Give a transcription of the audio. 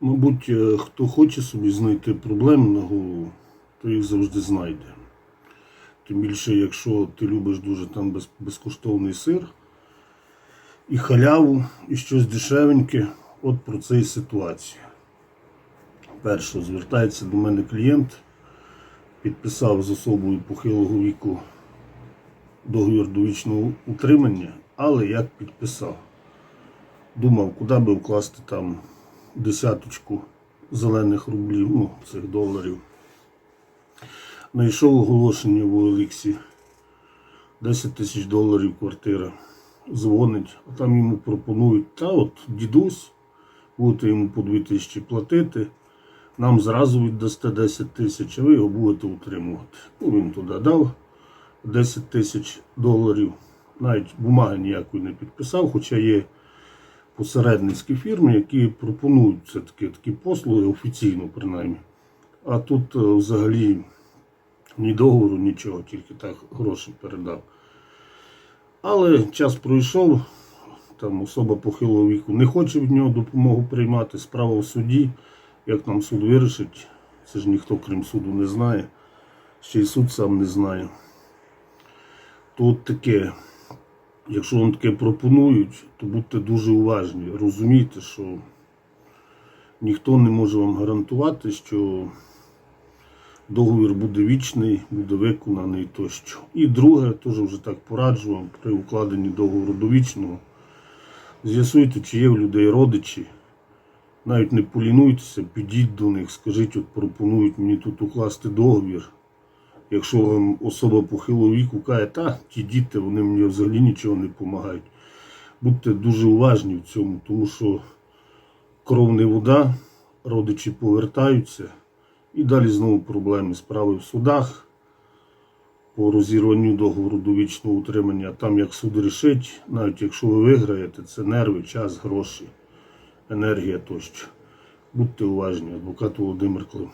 Мабуть, е, хто хоче собі знайти проблеми на голову, то їх завжди знайде. Тим більше, якщо ти любиш дуже там без, безкоштовний сир і халяву, і щось дешевеньке, от про це і ситуація. Перше, звертається до мене клієнт, підписав з особою похилого віку договір довічного утримання, але як підписав. Думав, куди би вкласти там десяточку зелених рублів, ну, цих доларів. Знайшов оголошення в Олексі. 10 тисяч доларів квартира. Дзвонить, а там йому пропонують, та от дідусь, будете йому по 2 тисячі платити, нам зразу віддасте 10 тисяч, а ви його будете утримувати. Ну, він туди дав 10 тисяч доларів. Навіть бумаги ніякої не підписав, хоча є посередницькі фірми, які пропонують все-таки такі послуги офіційно, принаймні. А тут е, взагалі ні договору, нічого, тільки так гроші передав. Але час пройшов, там особа похилого віку не хоче від нього допомогу приймати, справа в суді. Як нам суд вирішить, це ж ніхто крім суду не знає, ще й суд сам не знає. Тут таке, якщо вам таке пропонують, то будьте дуже уважні. Розумійте, що ніхто не може вам гарантувати, що договір буде вічний, буде виконаний тощо. І друге, теж вже так пораджу вам при укладенні договору довічного. З'ясуйте, чи є в людей родичі. Навіть не полінуйтеся, підіть до них, скажіть, от пропонують мені тут укласти договір. Якщо вам особа похилого віку каже, та ті діти, вони мені взагалі нічого не допомагають. Будьте дуже уважні в цьому, тому що кров не вода, родичі повертаються. І далі знову проблеми справи в судах по розірванню договору довічного утримання. Там як суд рішить, навіть якщо ви виграєте, це нерви, час, гроші, енергія тощо. Будьте уважні, адвокат Володимир Клим.